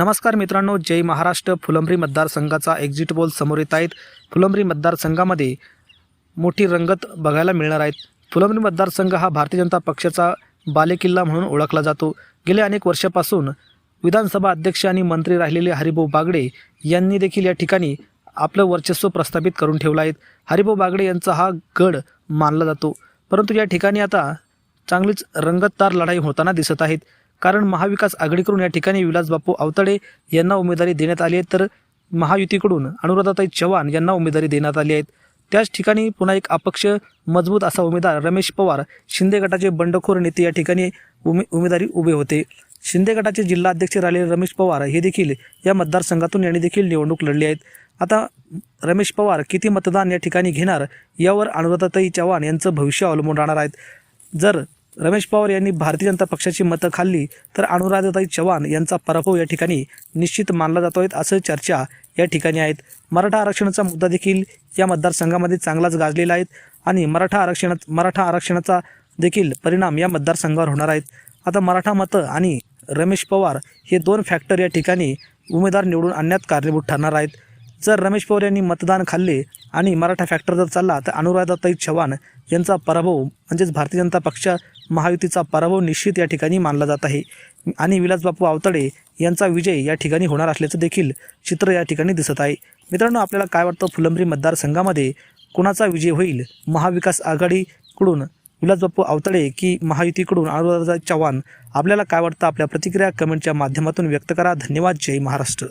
नमस्कार मित्रांनो जय महाराष्ट्र. फुलंब्री मतदारसंघाचा एक्झिट पोल समोर येत आहेत. फुलंब्री मतदारसंघामध्ये मोठी रंगत बघायला मिळणार आहेत. फुलंब्री मतदारसंघ हा भारतीय जनता पक्षाचा बालेकिल्ला म्हणून ओळखला जातो. गेल्या अनेक वर्षापासून विधानसभा अध्यक्ष आणि मंत्री राहिलेले हरिभाऊ बागडे यांनी देखील या ठिकाणी आपलं वर्चस्व प्रस्थापित करून ठेवलं आहे. हरिभाऊ बागडे यांचा हा गड मानला जातो. परंतु या ठिकाणी आता चांगलीच रंगतदार लढाई होताना दिसत आहेत. कारण महाविकास आघाडीकडून या ठिकाणी विलासबापू आवतडे यांना उमेदवारी देण्यात आली आहे. तर महायुतीकडून अनुराधाताई चव्हाण यांना उमेदवारी देण्यात आली आहेत. त्याच ठिकाणी पुन्हा एक अपक्ष मजबूत असा उमेदवार रमेश पवार शिंदे गटाचे बंडखोर नेते या ठिकाणी उमे उमेदवारी उभे होते. शिंदे गटाचे जिल्हाध्यक्ष राहिलेले रमेश पवार हे देखील या मतदारसंघातून यांनी देखील निवडणूक लढली आहेत. आता रमेश पवार किती मतदान या ठिकाणी घेणार यावर अनुराधाताई चव्हाण यांचं भविष्य अवलंबून राहणार आहेत. जर रमेश पवार यांनी भारतीय जनता पक्षाची मतं खाल्ली तर अनुराधाताई चव्हाण यांचा पराभव या ठिकाणी निश्चित मानला जातो आहे असं चर्चा या ठिकाणी आहेत. मराठा आरक्षणाचा मुद्दा देखील या मतदारसंघामध्ये चांगलाच गाजलेला आहे आणि मराठा आरक्षणात मराठा आरक्षणाचा देखील परिणाम या मतदारसंघावर होणार आहेत. आता मराठा मतं आणि रमेश पवार हे दोन फॅक्टर या ठिकाणी उमेदवार निवडून आणण्यात कारणीभूत ठरणार आहेत. जर रमेश पवार यांनी मतदान खाल्ले आणि मराठा फॅक्टर जर चालला तर अनुराधाताई चव्हाण यांचा पराभव म्हणजेच भारतीय जनता पक्ष महायुतीचा पराभव निश्चित या ठिकाणी मानला जात आहे. आणि विलासबापू आवतडे यांचा विजय या ठिकाणी होणार असल्याचं देखील चित्र या ठिकाणी दिसत आहे. मित्रांनो आपल्याला काय वाटतं फुलंब्री मतदारसंघामध्ये कोणाचा विजय होईल? महाविकास आघाडीकडून विलासबापू आवतडे की महायुतीकडून अनुराधा चव्हाण? आपल्याला काय वाटतं? आपल्या प्रतिक्रिया कमेंटच्या माध्यमातून व्यक्त करा. धन्यवाद. जय महाराष्ट्र.